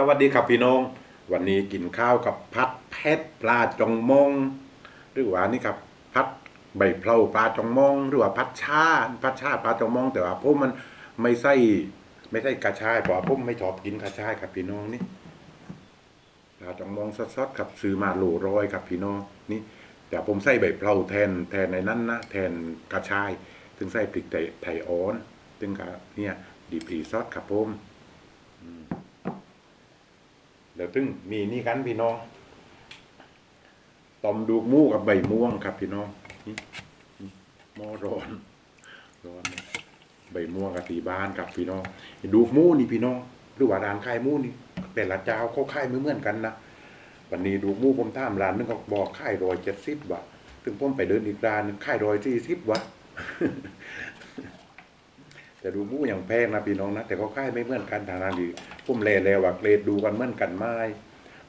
สวัสดีครับพี่น้อง วันนี้กินข้าวกับพัดเพชรปลาจงมง หรือว่านี่ครับพัดใบเพลาปลาจงมง หรือว่าพัดชาพัดชาปลาจงมง แต่ว่าผมมันไม่ใส่ไม่ใส่กระชายเพราะว่าผมไม่ชอบกินกระชายครับพี่น้องนี่ปลาจงมองสดๆครับซื้อมาโหลร้อยครับพี่น้องนี่แต่ผมใส่ใบเพลาแทนแทนในนั้นนะแทนกระชายถึงใส่พริกไทยอ่อนถึงกับเนี่ยดีปรีซอสครับผม ดี๋ยวตึงมีนี่กันพี่น้องต้มดูกมูกับใบม่วงครับพี่น้องมอร้อนร้อนใบม่วงกับตีบ้านครับพี่น้องดูกมูนี่พี่น้องหรือว่าร้านขายมูนี่ แต่ละเจ้าเขาขายไม่เหมือนกันนะวันนี้ดูกมูผมถามร้านนึงเขาบอกขายร้อยเจ็ดสิบบาทถึงผมไปเดินอีกร้านนึงขายร้อยสี่สิบบาท แต่ดูมูอย่างแพงนะพี่น้องนะแต่เขาค่ายไม่เหมือนกันทางนั้นดีพุ่มเลแล้วว่าเกรดดูกันเหมือนกันไม่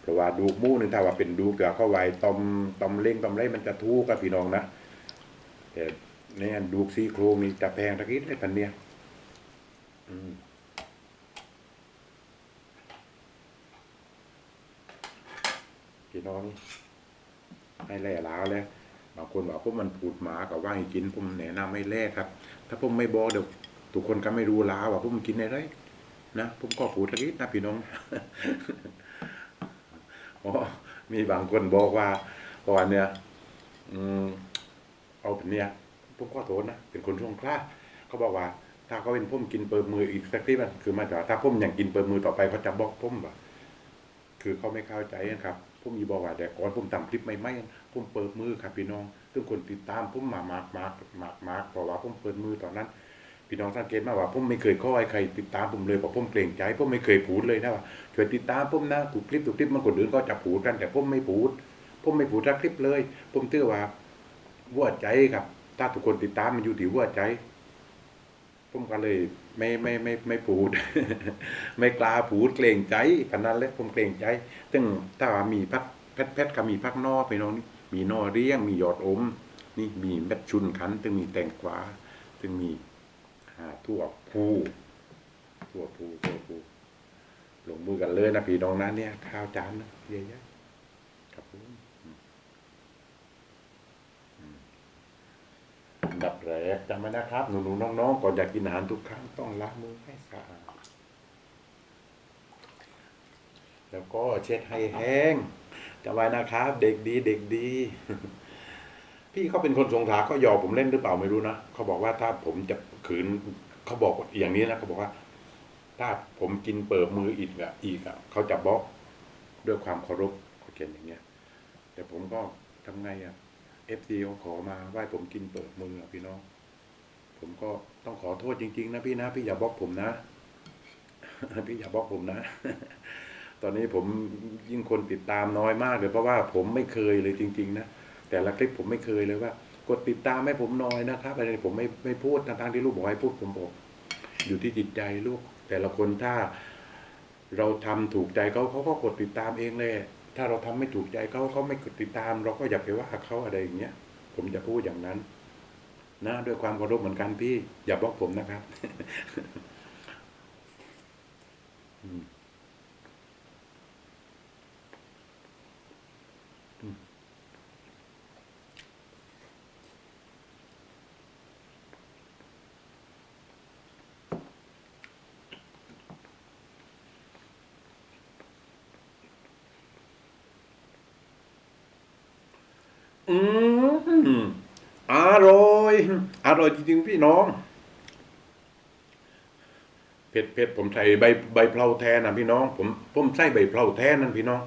เพราะว่าดูมูนึงถ้าว่าเป็นดูเกลือเข้าไว้ตอมตอมเล้งตอมไรมันจะทูกกับพี่น้องนะแต่เนี่ยดูซี่โครงนี่จะแพงตะกี้เลยพันเนี่ยอืมพี่น้องให้แล่ล้าแล้วบางคนบอกพวกมันปูดหมากับว่าให้กินผมแนะนำให้แล่ครับ ถ้าผมไม่บอกเดี๋ยว ทุกคนก็ไม่รู้ลาว่าผมกินอะไรนะผมก็พูดตะกี้นะพี่น้องอ๋อมีบางคนบอกว่าก่อนเนี่ยอืมเอาเป็นเนี่ยผมก็โทษนะเป็นคนช่วงคล้าเขาบอกว่า ถ้าเขาเป็นผมกินเปิดมืออีกสักทีมันคือมายถึงว่าถ้าผมยังกินเปิดมือต่อไปเขาจะบอกผมว่าคือเขาไม่เข้าใจนะครับผมมีบอกว่าแต่ก่อนผมทำคลิปไม่ไม่ๆผมเปิดมือครับพี่น้องทุกคนติดตามผมมามากมากมากมากเพราะว่าผมเปิดมือตอนนั้น พี่น้องสังเกตมาว่าผมไม่เคยข้อให้ใครติดตามผมเลยเพราะผมเกรงใจผมไม่เคยพูดเลยนะว่าช่วยติดตามผมนะถูกคลิปถูกคลิปมันคนอื่นก็จะพูดกัน แต่ผมไม่พูด ผมไม่พูดสักคลิปเลย ผมเชื่อว่าวัวใจครับ ถ้าทุกคนติดตามมันอยู่ที่วัวใจ ผมก็เลยไม่ไม่ไม่ไม่พูด ไม่กล้าพูดเกรงใจขนาดเลยผมเกรงใจ ซึ่งถ้าว่ามีพักเพชรเพชรก็มีพักนอกไปน้องนี่มีนอเรียงมียอดอม นี่มีเม็ดชุนขันถึงมีแตงกวาถึงมี อ่าทั่วพูทั่วพูทั่วพูลงมือกันเลยนะพี่น้องนะเนี่ย ข้าวจานนะเยอะๆครับผมดับแรกจำไว้นะครับ หนูๆน้องๆก่อนอยากกินอาหารทุกครั้งต้องล้างมือให้สะอาดแล้วก็เช็ดให้แห้งจำไว้นะครับ เด็กดี เด็กดี พี่เขาเป็นคนสงขลาเขายอกผมเล่นหรือเปล่าไม่รู้นะเขาบอกว่าถ้าผมจะ ขืนเขาบอกอย่างนี้นะเขาบอกว่า ถ้าผมกินเปิดมืออีกอะอีกอะเขาจะบล็อกด้วยความเคารพเขาเขียนอย่างเงี้ย แต่ผมก็ทำไงอะเอฟซีเขาขอมาว่าให้ผมกินเปิดมืออะพี่น้อง ผมก็ต้องขอโทษจริง ๆ นะพี่นะพี่อย่าบล็อกผมนะพี่อย่าบล็อกผมนะ ตอนนี้ผมยิ่งคนติดตามน้อยมากเลยเพราะว่าผมไม่เคยเลยจริง ๆ นะแต่ละคลิปผมไม่เคยเลยว่า กดติดตามให้ผมหน่อยนะครับอะไรผมไม่ไม่พูดทางๆที่ลูกบอกให้พูดผมบอก อยู่ที่จิตใจลูก แต่ละคนถ้าเราทำถูกใจเขาเขาก็กดติดตามเองเลยถ้าเราทำไม่ถูกใจเขาเขาไม่กดติดตาม เราก็อย่าไปว่าเขาอะไรอย่างเงี้ย ผมจะพูดอย่างนั้น นะ ด้วยความเคารพเหมือนกันพี่ อย่าบล็อกผมนะครับ อืมอร่อย อร่อยจริงๆพี่น้อง เผ็ดเผ็ดผมใส่ใบใบเพลาแทนนะพี่น้อง ผมผมใส่ใบเพลาแทนนั่นพี่น้อง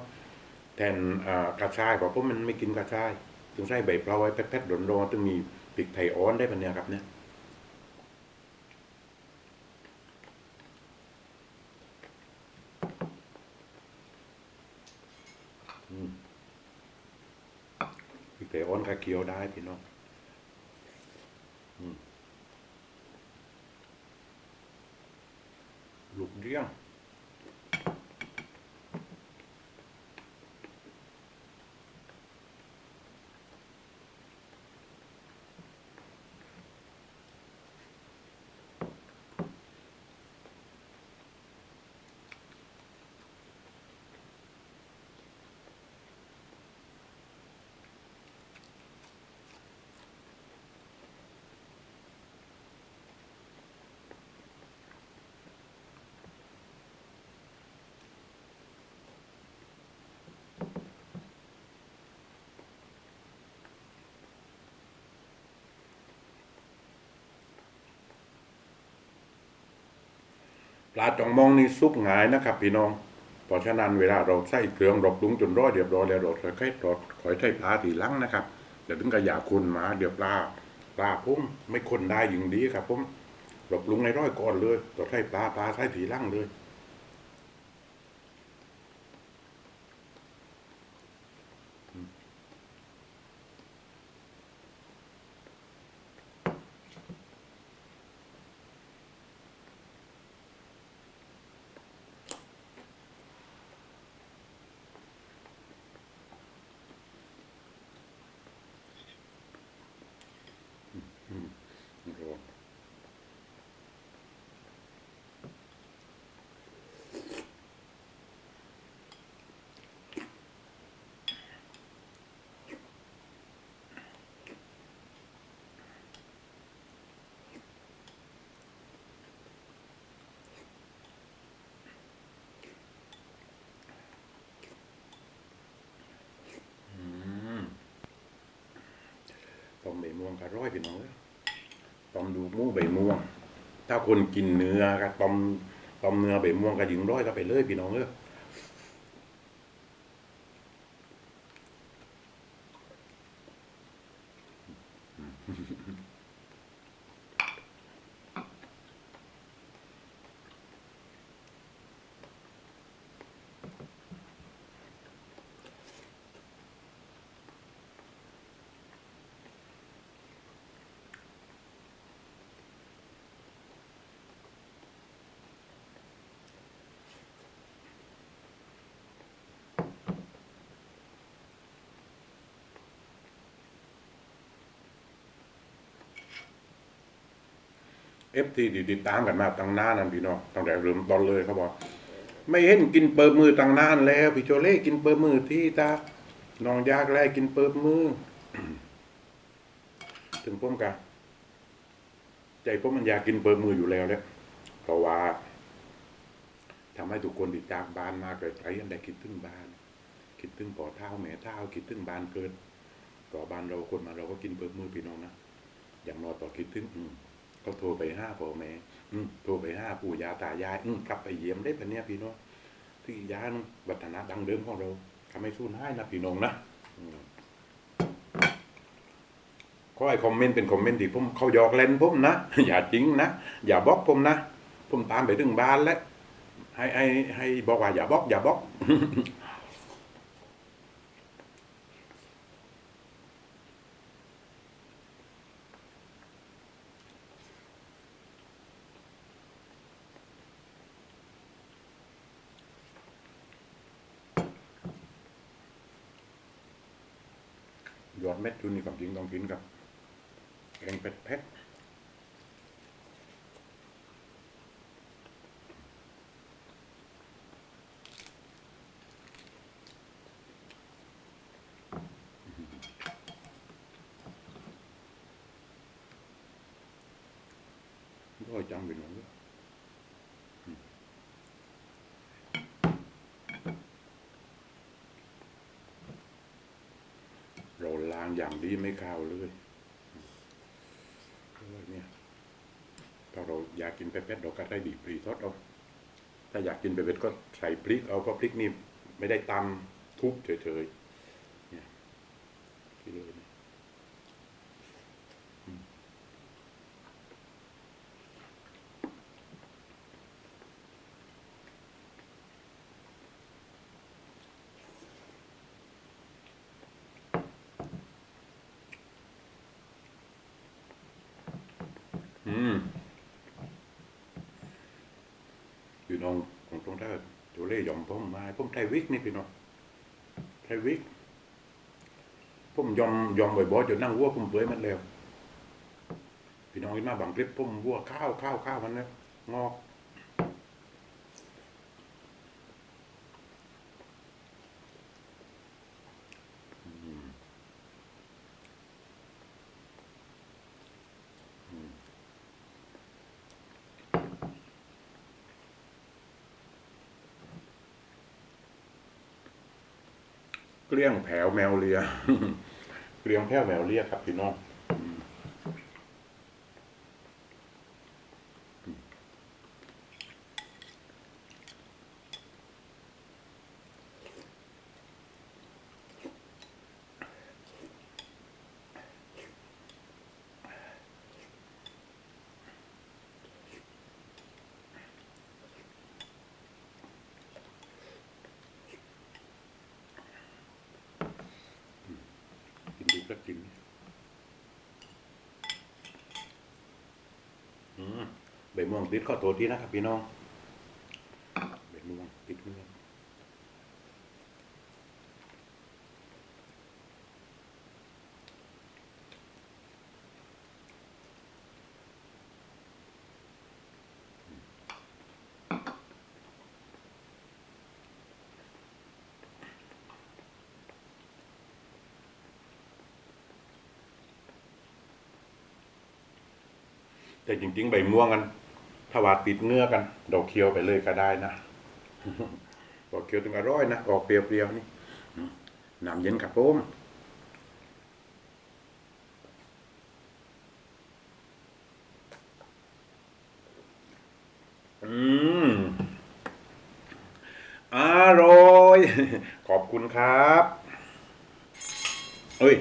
แทนอ่ากระชายเพราะผมมันไม่กินกระชาย ถึงใส่ใบเพลาไว้แพทๆร้อนๆถึงมีพริกไทยอ้อนได้ปะเนี่ยครับเนี่ยอืมพริกไทย อ้อนกะเคี้ยวได้พี่น้องลูกเดียว ปลาจองมองนี่ซุปหงายนะครับ พี่น้องเพราะฉะนั้นเวลาเราใส่เครื่องรบลุงจนร้อยเรียบร้อยแล้วเราค่อยๆรอคอยใส่ปลาทีหลังนะครับเดี๋ยวถึงกระยาคุณมาเดี๋ยวปลาปลาพุ่มไม่คนได้ยิ่งดีครับผมรบลุงในร้อยก่อนเลยเราใส่ปลาปลาใส่ทีหลังเลย ต้มใบม่วงก็ร้อยพี่น้องเอ้ยต้มดูมูใบม่วง ถ้าคนกินเนื้อก็ต้มต้มเนื้อใบม่วงก็ยิงร้อยก็ไปเลยพี่น้องเอ้ย เอฟทีติดตามกันมาตั้งนานนั่นพี่น้องตั้งแต่เริ่มต้นเลยเขาบอกไม่เห็นกินเปิดมือตั้งนานแล้วพี่โจเล่กินเปิดมือที่ตาน้องยากแลกินเปิดมือ ถึงผมกะใจผมมันอยากกินเปิดมืออยู่แล้วเนี่ยเพราะว่าทำให้ทุกคนติดจากบ้านมาไกลๆอันใดคิดถึงบ้าน คิดถึงปอเท้าแม่เท้าคิดถึงบ้านเกินต่อบ้านเราคนมาเราก็กินเปิดมือพี่น้องนะอย่างน้อยต่อคิดถึงอืม ก็โทรไปห้าพ่อแม่อืมโทรไปห้าปู่ย่าตายายอืมกลับไปเยี่ยมได้ปะเนี่ยพี่น้องที่ยานวัฒนดังเดิมของเราทำให้สู้ให้นะพี่น้องนะอืมขอให้คอมเมนต์เป็นคอมเมนต์ที่ผมเขาหยอกเล่นผมนะอย่าจริงนะอย่าบล็อกผมนะผมตามไปถึงบ้านแล้วให้ให้ให้บอกว่าอย่าบล็อกอย่าบล็อก ยอดเม็ดชุนนี่กับจริงต้องกินกับแกงเป็ดเผ็ดร้อยจังไปหน่อยเลยเราล้าง อย่างดีไม่ข้าวเลยเออเนี่ยถ้าเราอยากกินเผ็ดๆเราก็ได้บีบพริกทอดเอาถ้าอยากกินเผ็ดๆก็ใส่พริกเอาเพราะพริกนี่ไม่ได้ตำทุบเฉยๆเนี่ยที่เลย พี่น้องของตรงท่าตัวเล่ย่อมผมมาผมไทยวิกนี่พี่น้องไทยวิกผมยอมยอมบ่อยๆจนนั่งวัวผมเปื่อยมันแล้วพี่น้องเห็นมาบางคลิปผมวัวข้าวข้าวข้าวมันนะงอก เกลี้ยงแผวแมวเลีย เกลี้ยงแผวแมวเลียครับพี่น้องอืมะกินอืมใบม่วงติดข้อโทษที่นะครับพี่น้องใบม่วงติดเนื้อ แต่จริง ๆ ใบม่วงกันถ้าว่าติดเนื้อกันดอกเคียวไปเลยก็ได้นะดอกเคียวถึงอร่อยนะออกเปรี้ยวๆนี่น้ำเย็นครับผมอืมอร่อย ขอบคุณครับ เอ้ย